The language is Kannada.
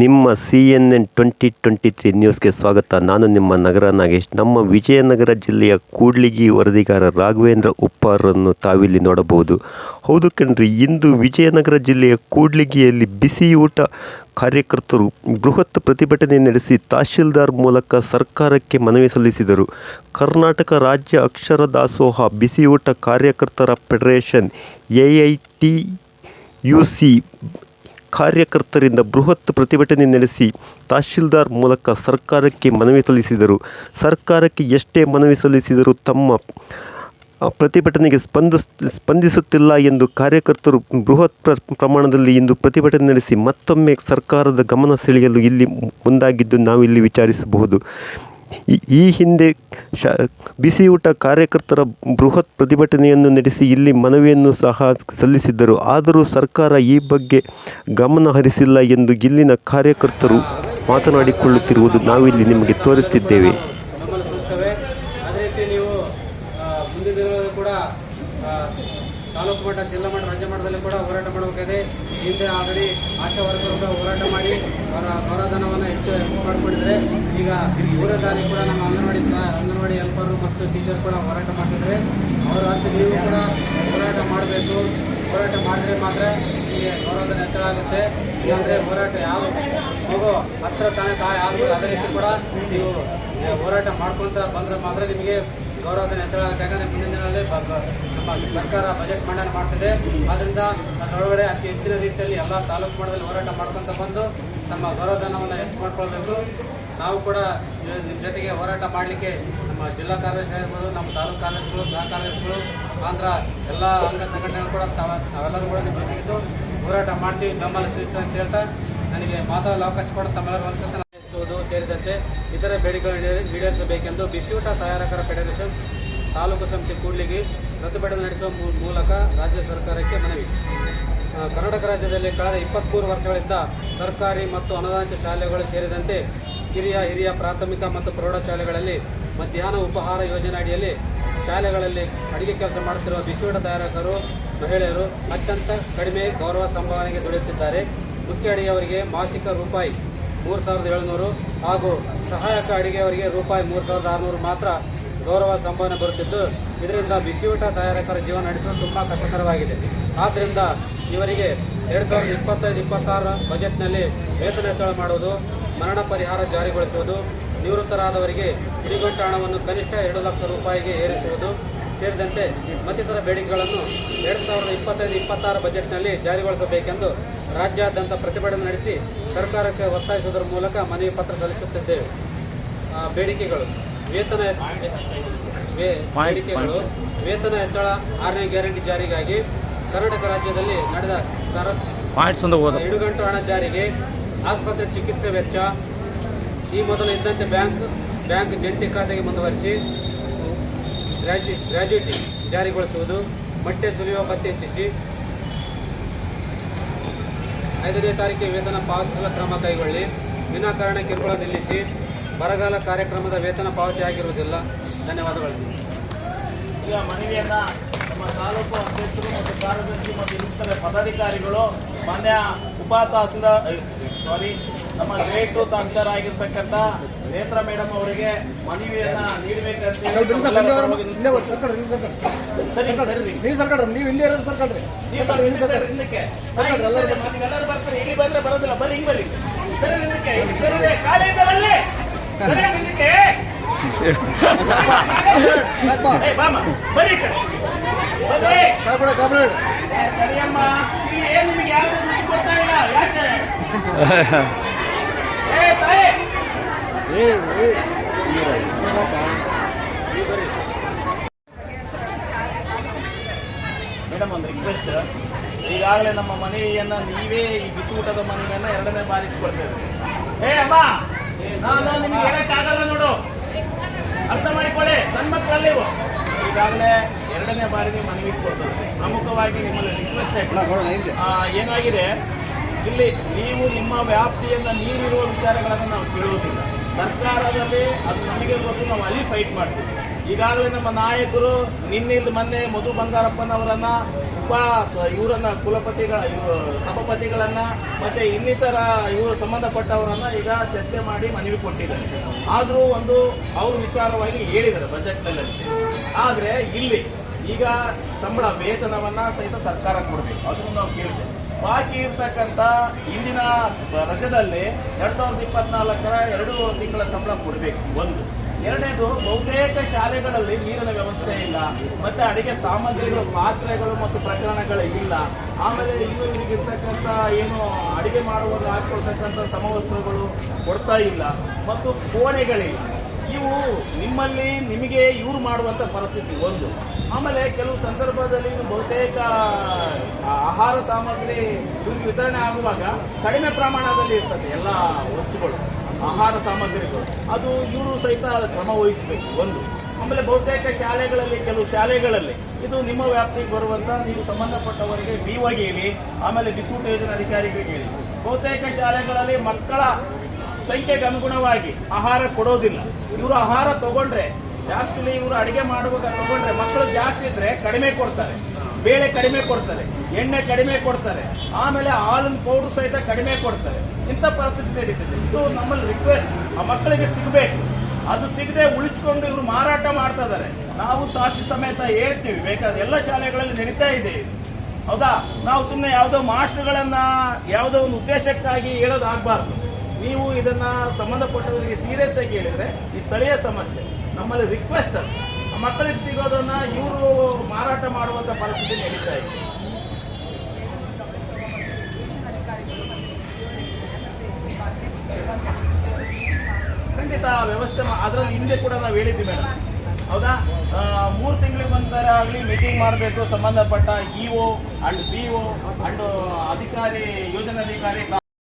ನಿಮ್ಮ C N N twenty twenty three ನ್ಯೂಸ್ಗೆ ಸ್ವಾಗತ. ನಾನು ನಿಮ್ಮ ನಗರ ನಾಗೇಶ್. ನಮ್ಮ ವಿಜಯನಗರ ಜಿಲ್ಲೆಯ ಕೂಡ್ಲಿಗಿ ವರದಿಗಾರ ರಾಘವೇಂದ್ರ ಉಪ್ಪಾರನ್ನು ತಾವಿಲ್ಲಿ ನೋಡಬಹುದು. ಹೌದು ಕಣ್ರಿ, ಇಂದು ವಿಜಯನಗರ ಜಿಲ್ಲೆಯ ಕೂಡ್ಲಿಗಿಯಲ್ಲಿ ಬಿಸಿಯೂಟ ಕಾರ್ಯಕರ್ತರು ಬೃಹತ್ ಪ್ರತಿಭಟನೆ ನಡೆಸಿ ತಹಶೀಲ್ದಾರ್ ಮೂಲಕ ಸರ್ಕಾರಕ್ಕೆ ಮನವಿ ಸಲ್ಲಿಸಿದರು. ಕರ್ನಾಟಕ ರಾಜ್ಯ ಅಕ್ಷರ ದಾಸೋಹ ಬಿಸಿಯೂಟ ಕಾರ್ಯಕರ್ತರ federation A I T U C ಕಾರ್ಯಕರ್ತರಿಂದ ಬೃಹತ್ ಪ್ರತಿಭಟನೆ ನಡೆಸಿ ತಹಶೀಲ್ದಾರ್ ಮೂಲಕ ಸರ್ಕಾರಕ್ಕೆ ಮನವಿ ಸಲ್ಲಿಸಿದರು. ಸರ್ಕಾರಕ್ಕೆ ಎಷ್ಟೇ ಮನವಿ ಸಲ್ಲಿಸಿದರೂ ತಮ್ಮ ಪ್ರತಿಭಟನೆಗೆ ಸ್ಪಂದಿಸ್, ಸ್ಪಂದಿಸುತ್ತಿಲ್ಲ ಎಂದು ಕಾರ್ಯಕರ್ತರು ಬೃಹತ್ ಪ್ರ, ಪ್ರಮಾಣದಲ್ಲಿ ಇಂದು ಪ್ರತಿಭಟನೆ ನಡೆಸಿ ಮತ್ತೊಮ್ಮೆ ಸರ್ಕಾರದ ಗಮನ ಸೆಳೆಯಲು ಇಲ್ಲಿ ಮುಂದಾಗಿದ್ದು ನಾವಿಲ್ಲಿ ವಿಚಾರಿಸಬಹುದು. ಈ- ಹಿಂದೆ ಶ, ಬಿಸಿಯೂಟ ಕಾರ್ಯಕರ್ತರ ಬೃಹತ್ ಪ್ರತಿಭಟನೆಯನ್ನು ನಡೆಸಿ ಇಲ್ಲಿ ಮನವಿಯನ್ನು ಸಹ ಸಲ್ಲಿಸಿದ್ದರು. ಆದರೂ ಸರ್ಕಾರ ಈ ಬಗ್ಗೆ ಗಮನ ಹರಿಸಿಲ್ಲ ಎಂದು ಇಲ್ಲಿನ ಕಾರ್ಯಕರ್ತರು ಮಾತನಾಡಿಕೊಳ್ಳುತ್ತಿರುವುದು ನಾವಿಲ್ಲಿ ನಿಮಗೆ ತೋರಿಸುತ್ತಿದ್ದೇವೆ. ಜಿಲ್ಲಾ ಮಟ್ಟ, ರಾಜ್ಯ ಮಟ್ಟದಲ್ಲಿ ಕೂಡ ಹೋರಾಟ ಮಾಡಬೇಕಾಗಿದೆ. ಹಿಂದೆ ಆಲ್ರೆಡಿ ಆಶಾ ಕೂಡ ಹೋರಾಟ ಮಾಡಿ ಅವರ ಗೌರವಧನವನ್ನು ಹೆಚ್ಚು ಮಾಡಿಕೊಂಡಿದ್ದಾರೆ ಈಗ ಮೂರನೇ ಕೂಡ ನಮ್ಮ ಅಂಗನವಾಡಿ ಅಂಗನವಾಡಿ ಹೆಲ್ಪರು ಮತ್ತು ಟೀಚರ್ ಕೂಡ ಹೋರಾಟ ಮಾಡ್ತಿದ್ರೆ ಅವರ ಅಂತ ನೀವು ಕೂಡ ಹೋರಾಟ ಮಾಡಬೇಕು. ಹೋರಾಟ ಮಾಡಿದ್ರೆ ಮಾತ್ರ ನಿಮಗೆ ಗೌರವಧನ ಹೆಚ್ಚಳ ಆಗುತ್ತೆ. ಇಲ್ಲಾಂದರೆ ಹೋರಾಟ ಯಾವ ಮಗು ಹತ್ರ ತಾನೇ ತಾಯಿ ಆದ್ಮೇಲೆ ಅದೇ ರೀತಿ ಕೂಡ ನೀವು ಹೋರಾಟ ಮಾಡ್ಕೊತ ಬಂದರೆ ಮಾತ್ರ ನಿಮಗೆ ಗೌರವಧನ ಹೆಚ್ಚಳ ಯಾಕಂದರೆ ಮುಂದಿನ ನಮ್ಮ ಸರ್ಕಾರ ಬಜೆಟ್ ಮಂಡನೆ ಮಾಡ್ತಿದೆ. ಆದ್ದರಿಂದ ಅದರೊಳಗಡೆ ಅತಿ ಹೆಚ್ಚಿನ ರೀತಿಯಲ್ಲಿ ಎಲ್ಲ ತಾಲೂಕು ಮಟ್ಟದಲ್ಲಿ ಹೋರಾಟ ಮಾಡ್ಕೊತ ಬಂದು ನಮ್ಮ ಗೌರವಧನವನ್ನು ಹೆಚ್ಚು ಮಾಡ್ಕೊಳ್ಬೇಕು. ನಾವು ಕೂಡ ನಿಮ್ಮ ಜೊತೆಗೆ ಹೋರಾಟ ಮಾಡಲಿಕ್ಕೆ ನಮ್ಮ ಜಿಲ್ಲಾ ಆಗಿರ್ಬೋದು, ನಮ್ಮ ತಾಲೂಕು ಕಾರ್ಯದರ್ಶಿಗಳು, ಸಹ ಕಾಲೇಜುಗಳು ಆಂಧ್ರ ಎಲ್ಲ ಅಂಗ ಸಂಘಟನೆಗಳು ಕೂಡ ತಾವ ನಾವೆಲ್ಲರೂ ಕೂಡ ನಿಮ್ಮ ಜೊತೆಗಿದ್ದು ಹೋರಾಟ ಮಾಡ್ತೀವಿ. ಬೆಂಬಲ ಸೂಚಿಸ್ತೇವೆ ಅಂತ ಹೇಳ್ತಾ ನನಗೆ ಮಾತಾಡಲು ಅವಕಾಶ ಕೊಡ ತಮ್ಮೆಲ್ಲರೂ ಒಂದು ಸೇರಿದಂತೆ ಇತರ ಬೇಡಿಕೆಗಳು ಈಡೇ- ಈಡೇರಿಸಬೇಕೆಂದು ಬಿಸಿಯೂಟ ತಯಾರಕರ ಫೆಡರೇಷನ್ ತಾಲೂಕು ಸಮಿತಿ ಕೂಡ್ಲಿಗಿ ಪ್ರತಿಭಟನೆ ನಡೆಸುವ ಮೂಲಕ ರಾಜ್ಯ ಸರ್ಕಾರಕ್ಕೆ ಮನವಿ. ಕರ್ನಾಟಕ ರಾಜ್ಯದಲ್ಲಿ ಕಳೆದ ಇಪ್ಪತ್ತ್ಮೂರು ವರ್ಷಗಳಿಂದ ಸರ್ಕಾರಿ ಮತ್ತು ಅನುದಾನಿತ ಶಾಲೆಗಳು ಸೇರಿದಂತೆ ಕಿರಿಯ, ಹಿರಿಯ, ಪ್ರಾಥಮಿಕ ಮತ್ತು ಪ್ರೌಢಶಾಲೆಗಳಲ್ಲಿ ಮಧ್ಯಾಹ್ನ ಉಪಹಾರ ಯೋಜನೆ ಅಡಿಯಲ್ಲಿ ಶಾಲೆಗಳಲ್ಲಿ ಅಡಿಗೆ ಕೆಲಸ ಮಾಡುತ್ತಿರುವ ಬಿಸಿಯೂಟ ತಯಾರಕರು, ಮಹಿಳೆಯರು ಅತ್ಯಂತ ಕಡಿಮೆ ಗೌರವ ಸಂಭಾವನೆಗೆ ದುಡಿಯುತ್ತಿದ್ದಾರೆ. ಮುಖ್ಯ ಅಡಿಗೆಯವರಿಗೆ ಮಾಸಿಕ ರೂಪಾಯಿ ಮೂರು ಸಾವಿರದ ಏಳುನೂರು ಹಾಗೂ ಸಹಾಯಕ ಅಡಿಗೆಯವರಿಗೆ ರೂಪಾಯಿ ಮೂರು ಸಾವಿರದ ಆರುನೂರು ಮಾತ್ರ ಗೌರವ ಸಂಭವನೆ ಬರುತ್ತಿದ್ದು, ಇದರಿಂದ ಬಿಸಿಯೂಟ ತಯಾರಕರ ಜೀವನ ನಡೆಸುವುದು ತುಂಬ ಕಷ್ಟಕರವಾಗಿದೆ. ಆದ್ದರಿಂದ ಇವರಿಗೆ ಎರಡು ಸಾವಿರದ ಇಪ್ಪತ್ತೈದು, ಇಪ್ಪತ್ತಾರರ ಬಜೆಟ್ನಲ್ಲಿ ವೇತನ ಹೆಚ್ಚಳ ಮಾಡುವುದು, ಮರಣ ಪರಿಹಾರ ಜಾರಿಗೊಳಿಸುವುದು, ನಿವೃತ್ತರಾದವರಿಗೆ ಇಡಿಗಂಟು ಹಣವನ್ನು ಕನಿಷ್ಠ ಎರಡು ಲಕ್ಷ ರೂಪಾಯಿಗೆ ಏರಿಸುವುದು ಸೇರಿದಂತೆ ಮತ್ತಿತರ ಬೇಡಿಕೆಗಳನ್ನು ಎರಡು ಸಾವಿರದ ಇಪ್ಪತ್ತೈದು ಇಪ್ಪತ್ತಾರು ಬಜೆಟ್ನಲ್ಲಿ ಜಾರಿಗೊಳಿಸಬೇಕೆಂದು ರಾಜ್ಯಾದ್ಯಂತ ಪ್ರತಿಭಟನೆ ನಡೆಸಿ ಸರ್ಕಾರಕ್ಕೆ ಒತ್ತಾಯಿಸುವುದರ ಮೂಲಕ ಮನವಿ ಪತ್ರ ಸಲ್ಲಿಸುತ್ತಿದ್ದೇವೆ. ಬೇಡಿಕೆಗಳು. ವೇತನ ಬೇಡಿಕೆಗಳು ವೇತನ ಹೆಚ್ಚಳ ಆರನೇ ಗ್ಯಾರಂಟಿ ಜಾರಿಗಾಗಿ ಕರ್ನಾಟಕ ರಾಜ್ಯದಲ್ಲಿ ನಡೆದ ಇಡುಗಂಟು ಹಣ ಜಾರಿಗೆ ಆಸ್ಪತ್ರೆ ಚಿಕಿತ್ಸೆ ವೆಚ್ಚ ಈ ಮೊದಲು ಇದ್ದಂತೆ ಬ್ಯಾಂಕ್ ಬ್ಯಾಂಕ್ ಜಂಟಿ ಖಾತೆಗೆ ಮುಂದುವರಿಸಿ ಗ್ರಾಜ್ಯು ಗ್ರಾಜ್ಯುಟಿ ಜಾರಿಗೊಳಿಸುವುದು ಬಟ್ಟೆ ಸುಲಿಯುವ ಪತ್ತೆ ಹೆಚ್ಚಿಸಿ ಐದನೇ ತಾರೀಕಿಗೆ ವೇತನ ಪಾವತಿಸುವ ಕ್ರಮ ಕೈಗೊಳ್ಳಿ ವಿನಾಕಾರಣ ಕಿರುಕುಳ ನಿಲ್ಲಿಸಿ ಬರಗಾಲ ಕಾರ್ಯಕ್ರಮದ ವೇತನ ಪಾವತಿ ಆಗಿರುವುದಿಲ್ಲ. ಧನ್ಯವಾದಗಳು. ಈಗ ಮನವಿಯನ್ನ ನಮ್ಮ ತಾಲೂಕು ಅಧ್ಯಕ್ಷರು ಮತ್ತು ಕಾರ್ಯದರ್ಶಿ ಮತ್ತು ಇನ್ನಿತರ ಪದಾಧಿಕಾರಿಗಳು ಮಾನ್ಯ ಉಪ ತಹಸೀಲ್ದಾರ್ ಸಾರಿ ನಮ್ಮ ಗ್ರೇಟ್ ಆಗಿರ್ತಕ್ಕಂಥ ನೇತ್ರ ಮೇಡಮ್ ಅವರಿಗೆ ಮನವಿಯನ್ನ ನೀಡಬೇಕಂತ ಬರೋದಿಲ್ಲ ಬರೀ ಹಿಂಗ್ ಬರ್ರಿ ಮೇಡಮ್, ಒಂದು ರಿಕ್ವೆಸ್ಟ್ ಈಗಾಗಲೇ ನಮ್ಮ ಮನೆಯನ್ನ ನೀವೇ ಈ ಬಿಸಿ ಊಟದ ಮನೆಯನ್ನ ಎರಡನೇ ಬಾರಿಸ್ಕೊಳ್ತೇವೆ ಏ, ಅಮ್ಮ! ನಾನು ನಿಮ್ಗೆ ಹೇಳಕ್ಕಾಗಲ್ಲ ನೋಡು. ಅರ್ಥ ಮಾಡಿಕೊಳ್ಳಿ. ಸಣ್ಣ ಮಕ್ಕಳಲ್ಲಿ. ಈಗಾಗಲೇ ಎರಡನೇ ಬಾರಿಗೆ ಮನವಿಸ್ಕೊಳ್ತೇವೆ ಪ್ರಮುಖವಾಗಿ ನಿಮ್ಮಲ್ಲಿ ರಿಕ್ವೆಸ್ಟ್ ಏನಾಗಿದೆ? ಇಲ್ಲಿ ನೀವು ನಿಮ್ಮ ವ್ಯಾಪ್ತಿಯಿಂದ ನೀರಿರುವ ವಿಚಾರಗಳನ್ನು ನಾವು ಕೇಳುವುದಿಲ್ಲ ಸರ್ಕಾರದಲ್ಲಿ ಅದು ನಮಗೆ ಗೊತ್ತು ನಾವು ಅಲ್ಲಿ ಫೈಟ್ ಮಾಡ್ತೀವಿ. ಈಗಾಗಲೇ ನಮ್ಮ ನಾಯಕರು ನಿನ್ನಿಂದ ಮೊನ್ನೆ ಮಧು ಬಂಗಾರಪ್ಪನವರನ್ನ ಸ- ಇವರನ್ನ ಕುಲಪತಿಗಳ, ಇವರು ಸಭಾಪತಿಗಳನ್ನ, ಮತ್ತೆ ಇನ್ನಿತರ ಇವರು ಸಂಬಂಧಪಟ್ಟವರನ್ನ ಈಗ ಚರ್ಚೆ ಮಾಡಿ ಮನವಿ ಕೊಟ್ಟಿದ್ದಾರೆ. ಆದರೂ ಒಂದು ಅವ್ರ ವಿಚಾರವಾಗಿ ಹೇಳಿದ್ದಾರೆ ಬಜೆಟ್ನಲ್ಲಿ. ಆದರೆ ಇಲ್ಲಿ ಈಗ ಸಂಬಳ ವೇತನವನ್ನ ಸಹಿತ ಸರ್ಕಾರ ಕೊಡಬೇಕು. ಅದನ್ನು ನಾವು ಕೇಳಿದೆ ಬಾಕಿ ಇರ್ತಕ್ಕಂಥ ಇಂದಿನ ರಜದಲ್ಲಿ ಎರಡ್ ಸಾವಿರದ ಇಪ್ಪತ್ನಾಲ್ಕರ ಎರಡು ತಿಂಗಳ ಸಂಬಳ ಕೊಡಬೇಕು. ಒಂದು. ಎರಡನೇದು, ಬಹುತೇಕ ಶಾಲೆಗಳಲ್ಲಿ ನೀರಿನ ವ್ಯವಸ್ಥೆ ಇಲ್ಲ. ಮತ್ತೆ ಅಡಿಗೆ ಸಾಮಗ್ರಿಗಳು, ಪಾತ್ರೆಗಳು ಮತ್ತು ಪ್ರಕರಣಗಳು ಇಲ್ಲ. ಆಮೇಲೆ ಇದು ಇರ್ತಕ್ಕಂಥ ಏನು ಅಡಿಗೆ ಮಾಡುವಾಗ ಹಾಕೊಳ್ತಕ್ಕಂಥ ಸಮವಸ್ತ್ರಗಳು ಕೊಡ್ತಾ ಇಲ್ಲ. ಮತ್ತು ಕೋಣೆಗಳಿಲ್ಲ. ಇವು ನಿಮ್ಮಲ್ಲಿ ನಿಮಗೆ ಇವ್ರು ಮಾಡುವಂಥ ಪರಿಸ್ಥಿತಿ ಒಂದು. ಆಮೇಲೆ ಕೆಲವು ಸಂದರ್ಭದಲ್ಲಿ ಇದು ಬಹುತೇಕ ಆಹಾರ ಸಾಮಗ್ರಿ ವಿತರಣೆ ಆಗುವಾಗ ಕಡಿಮೆ ಪ್ರಮಾಣದಲ್ಲಿ ಇರ್ತದೆ ಎಲ್ಲ ವಸ್ತುಗಳು. ಆಹಾರ ಸಾಮಗ್ರಿಗಳು. ಅದು ಇವರು ಸಹಿತ ಕ್ರಮ ವಹಿಸಬೇಕು, ಒಂದು. ಆಮೇಲೆ ಬಹುತೇಕ ಶಾಲೆಗಳಲ್ಲಿ, ಕೆಲವು ಶಾಲೆಗಳಲ್ಲಿ ಇದು ನಿಮ್ಮ ವ್ಯಾಪ್ತಿಗೆ ಬರುವಂತ ನೀವು ಸಂಬಂಧಪಟ್ಟವರಿಗೆ ಬಿ ಹೇಳಿ, ಆಮೇಲೆ ಬಿಸೂಟ ಯೋಜನೆ ಅಧಿಕಾರಿಗಳಿಗೆ ಹೇಳಿ. ಬಹುತೇಕ ಶಾಲೆಗಳಲ್ಲಿ ಮಕ್ಕಳ ಸಂಖ್ಯೆಗೆ ಅನುಗುಣವಾಗಿ ಆಹಾರ ಕೊಡೋದಿಲ್ಲ. ಇವರು ಆಹಾರ ತಗೊಂಡ್ರೆ ಜಾಸ್ತಿ ಇವರು ಅಡುಗೆ ಮಾಡುವಾಗ ತಗೊಂಡ್ರೆ ಮಕ್ಕಳು ಜಾಸ್ತಿ ಇದ್ರೆ ಕಡಿಮೆ ಕೊಡ್ತಾರೆ. ಬೇಳೆ ಕಡಿಮೆ ಕೊಡ್ತಾರೆ, ಎಣ್ಣೆ ಕಡಿಮೆ ಕೊಡ್ತಾರೆ, ಆಮೇಲೆ ಹಾಲಿನ ಪೌಡರ್ ಸಹಿತ ಕಡಿಮೆ ಕೊಡ್ತಾರೆ. ಇಂಥ ಪರಿಸ್ಥಿತಿ ನಡೀತದೆ. ಇದು ನಮ್ಮಲ್ಲಿ ರಿಕ್ವೆಸ್ಟ್ ಆ ಮಕ್ಕಳಿಗೆ ಸಿಗಬೇಕು. ಅದು ಸಿಗದೆ ಉಳಿಸ್ಕೊಂಡು ಇವರು ಮಾರಾಟ ಮಾಡ್ತಾ ಇದ್ದಾರೆ. ನಾವು ಸಾಕ್ಷಿ ಸಮೇತ ಹೇಳ್ತೀವಿ, ಬೇಕಾದ್ರೆ ಎಲ್ಲ ಶಾಲೆಗಳಲ್ಲಿ ನಡೀತಾ ಇದೆ ಹೌದಾ? ನಾವು ಸುಮ್ಮನೆ ಯಾವುದೋ ಮಾಸ್ಟರ್ಗಳನ್ನ ಯಾವುದೋ ಒಂದು ಉದ್ದೇಶಕ್ಕಾಗಿ ಹೇಳೋದಾಗಬಾರ್ದು. ನೀವು ಇದನ್ನ ಸಂಬಂಧಪಟ್ಟವರಿಗೆ ಸೀರಿಯಸ್ ಆಗಿ ಹೇಳಿದ್ರೆ ಈ ಸ್ಥಳೀಯ ಸಮಸ್ಯೆ. ನಮ್ಮಲ್ಲಿ ರಿಕ್ವೆಸ್ಟ್ ಅದು. ಮಕ್ಕಳಿಗೆ ಸಿಗೋದನ್ನ ಇವರು ಮಾರಾಟ ಮಾಡುವಂತ ಪರಿಸ್ಥಿತಿ ನಡೀತಾ ಇದೆ. ಖಂಡಿತ ವ್ಯವಸ್ಥೆ ಅದ್ರಲ್ಲಿ ಹಿಂದೆ ಕೂಡ ನಾವು ಹೇಳಿದ್ವಿ ಮೇಡಮ್ ಹೌದಾ? ಮೂರು ತಿಂಗಳಿಗೆ ಒಂದ್ಸರಿ ಆಗಲಿ ಮೀಟಿಂಗ್ ಮಾಡಬೇಕು, ಸಂಬಂಧಪಟ್ಟ ಇಒ ಅಂಡ್ ಬಿ ಅಂಡ್ ಅಧಿಕಾರಿ, ಯೋಜನಾಧಿಕಾರಿ